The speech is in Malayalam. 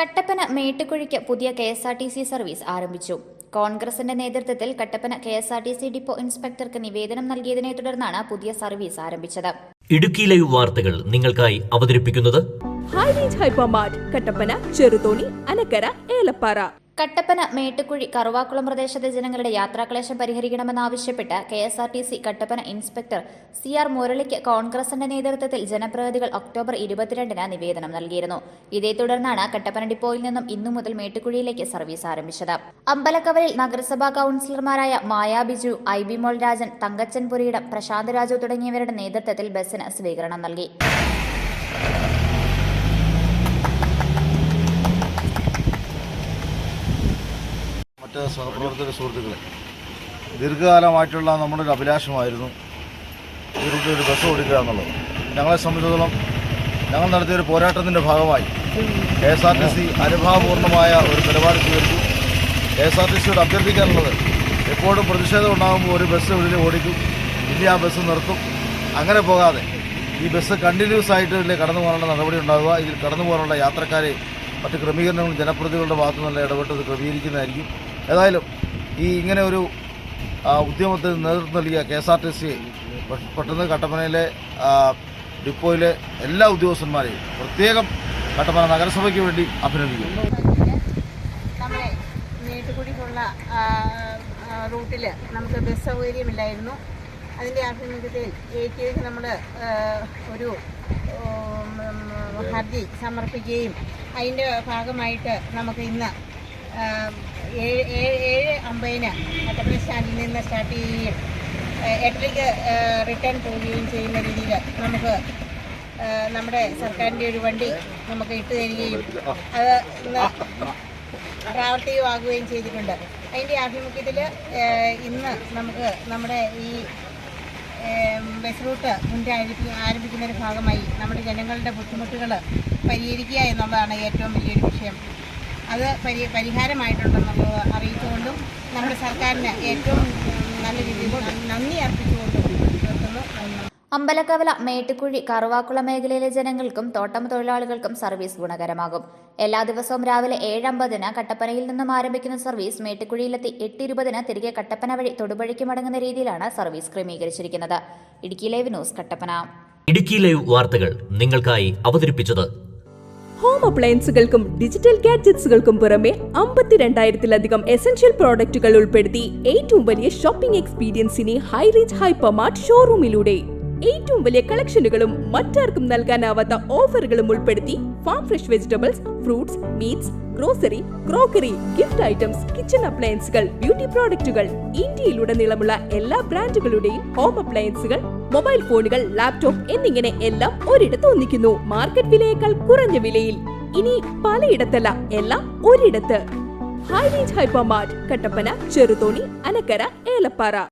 കട്ടപ്പന മേട്ടുകുഴിക്ക് പുതിയ K S R T C service ആരംഭിച്ചു. കോൺഗ്രസിന്റെ നേതൃത്വത്തിൽ Kattappana K S R T C depot ഇൻസ്പെക്ടർക്ക് നിവേദനം നൽകിയതിനെ തുടർന്നാണ് പുതിയ സർവീസ് ആരംഭിച്ചത്. ഇടുക്കി ലൈവ് വാർത്തകൾ നിങ്ങൾക്കായി അവതരിപ്പിക്കുന്നത് high range hypermart Kattappana Cheruthoni Anakkara Elappara. Kattappana Mettukuzhi Karuvakulam പ്രദേശത്തെ ജനങ്ങളുടെ യാത്രാക്ലേശം പരിഹരിക്കണമെന്നാവശ്യപ്പെട്ട് K S R T C Kattappana inspector C R മുരളിക്ക് കോൺഗ്രസിന്റെ നേതൃത്വത്തിൽ ജനപ്രതിനിധികൾ ഒക്ടോബർ ഇരുപത്തിരണ്ടിന് നിവേദനം നൽകിയിരുന്നു. ഇതേ തുടർന്നാണ് കട്ടപ്പന ഡിപ്പോയിൽ നിന്നും ഇന്നു മുതൽ മേട്ടുകുഴിയിലേക്ക് സർവീസ് ആരംഭിച്ചത്. അമ്പലക്കവലിൽ നഗരസഭാ കൌൺസിലർമാരായ മായാ ബിജു ഐ ബി മോൾ രാജൻ തങ്കച്ചൻ പുരിയിടം പ്രശാന്ത് രാജു തുടങ്ങിയവരുടെ നേതൃത്വത്തിൽ ബസ്സിന് സ്വീകരണം നൽകി മറ്റ് സഹപ്രവർത്തക സുഹൃത്തുക്കളെ ദീർഘകാലമായിട്ടുള്ള നമ്മുടെ ഒരു അഭിലാഷമായിരുന്നു ഈ ഒരു ബസ് ഓടിക്കുക എന്നുള്ളത്. ഞങ്ങളെ സംബന്ധിച്ചിടത്തോളം ഞങ്ങൾ നടത്തിയൊരു പോരാട്ടത്തിന്റെ ഭാഗമായി K S R T C അനുഭാവപൂർണമായ ഒരു നിലപാട് സ്വീകരിച്ചു. കെ എസ് ആർ ടി സിയോട് അഭ്യർത്ഥിക്കാനുള്ളത് എപ്പോഴും പ്രതിഷേധം ഉണ്ടാകുമ്പോൾ ഒരു ബസ് ഉള്ളിൽ ഓടിക്കും ഇനി ആ ബസ് നിർത്തും. അങ്ങനെ പോകാതെ ഈ ബസ് കണ്ടിന്യൂസ് ആയിട്ട് ഇതിൽ കടന്നു പോകാനുള്ള നടപടി ഉണ്ടാകുക ഇതിൽ കടന്നു പോകാനുള്ള യാത്രക്കാരെ മറ്റ് ക്രമീകരണങ്ങളും ജനപ്രതികളുടെ ഭാഗത്തു നിന്നുള്ള ഇടപെട്ടത് ക്രമീകരിക്കുന്നതായിരിക്കും. ഏതായാലും ഈ ഇങ്ങനെ ഒരു ഉദ്യമത്തിന് നേതൃത്വം നൽകിയ K S R T C പെട്ടെന്ന് കട്ടപ്പനയിലെ ഡിപ്പോയിലെ എല്ലാ ഉദ്യോഗസ്ഥന്മാരെയും പ്രത്യേകം കട്ടപ്പന നഗരസഭയ്ക്ക് വേണ്ടി അഭിനന്ദിക്കുന്നു. നമ്മുടെ മേട്ടുകുടിക്കുള്ള റൂട്ടിൽ നമുക്ക് ബസ് സൗകര്യമില്ലായിരുന്നു. അതിന്റെ ആഭിമുഖ്യത്തിൽ എ ടി നമ്മൾ ഒരു ഹർജി സമർപ്പിക്കുകയും അതിന്റെ ഭാഗമായിട്ട് നമുക്ക് ഇന്ന് ഏഴ് അമ്പതിന് കട്ടപ്പന സ്റ്റാൻഡിൽ നിന്ന് സ്റ്റാർട്ട് ചെയ്യുകയും എട്ടിലേക്ക് റിട്ടേൺ പോവുകയും ചെയ്യുന്ന രീതിയിൽ നമുക്ക് നമ്മുടെ സർക്കാരിന്റെ ഒരു വണ്ടി നമുക്ക് ഇട്ട് തരികയും അത് ഇന്ന് പ്രാവർത്തികമാകുകയും ചെയ്തിട്ടുണ്ട്. അതിന്റെ ആഭിമുഖ്യത്തിൽ ഇന്ന് നമുക്ക് നമ്മുടെ ഈ ബസ് റൂട്ട് പുനരാരംഭി ഒരു ഭാഗമായി നമ്മുടെ ജനങ്ങളുടെ ബുദ്ധിമുട്ടുകൾ പരിഹരിക്കുക എന്നുള്ളതാണ് ഏറ്റവും വലിയൊരു വിഷയം. അത് പരി പരിഹാരമായിട്ടുണ്ടെന്നുള്ളത് അറിയിച്ചുകൊണ്ടും നമ്മുടെ സർക്കാരിന് ഏറ്റവും നല്ല രീതിയിൽ നന്ദി അർപ്പിച്ചുകൊണ്ടും അമ്പലക്കവല മേട്ടുകുഴി കറുവാക്കുളം മേഖലയിലെ ജനങ്ങൾക്കും തോട്ടം തൊഴിലാളികൾക്കും സർവീസ് ഗുണകരമാകും. എല്ലാ ദിവസവും രാവിലെ ഏഴ് അമ്പതിന് കട്ടപ്പനയിൽ നിന്നും ആരംഭിക്കുന്ന സർവീസ് മേട്ടുകുഴിയിലെത്തി എട്ട് ഇരുപതിന് തിരികെ കട്ടപ്പന വഴി തൊടുപുഴയ്ക്ക് മടങ്ങുന്ന രീതിയിലാണ് സർവീസ് ക്രമീകരിച്ചിരിക്കുന്നത്. Idukki live news Kattappana. Idukki live വാർത്തകൾ നിങ്ങൾക്കായി അവതരിപ്പിച്ചത് ഹോം അപ്ലയൻസുകൾക്കും ഡിജിറ്റൽ ഗാഡ്ജറ്റ്സുകൾക്കും പുറമെ അമ്പത്തിരണ്ടായിരത്തിലധികം എസൻഷ്യൽ പ്രോഡക്റ്റുകൾ ഉൾപ്പെടുത്തി ഏറ്റവും വലിയ ഷോപ്പിംഗ് എക്സ്പീരിയൻസിനെ ഹൈ റീച്ച് ഹൈപ്പർ മാർട്ട് ഷോറൂമിലൂടെ ഏറ്റവും വലിയ കളക്ഷനുകളും മറ്റാർക്കും നൽകാനാവാത്ത ഓഫറുകളും ഉൾപ്പെടുത്തി farm fresh vegetables fruits meats grocery crockery gift items kitchen അപ്ലയൻസുകൾ beauty പ്രോഡക്റ്റുകൾ ഇന്ത്യയിലുടനീളമുള്ള എല്ലാ ബ്രാൻഡുകളുടെയും ഹോം അപ്ലയൻസുകൾ മൊബൈൽ ഫോണുകൾ ലാപ്ടോപ്പ് എന്നിങ്ങനെ എല്ലാം ഒരിടത്ത് ഒന്നിക്കുന്നു. മാർക്കറ്റ് വിലയേക്കാൾ കുറഞ്ഞ വിലയിൽ. ഇനി പലയിടത്തല്ല എല്ലാം ഒരിടത്ത്. High range hypermart Kattappana Cheruthoni Anakkara Elappara.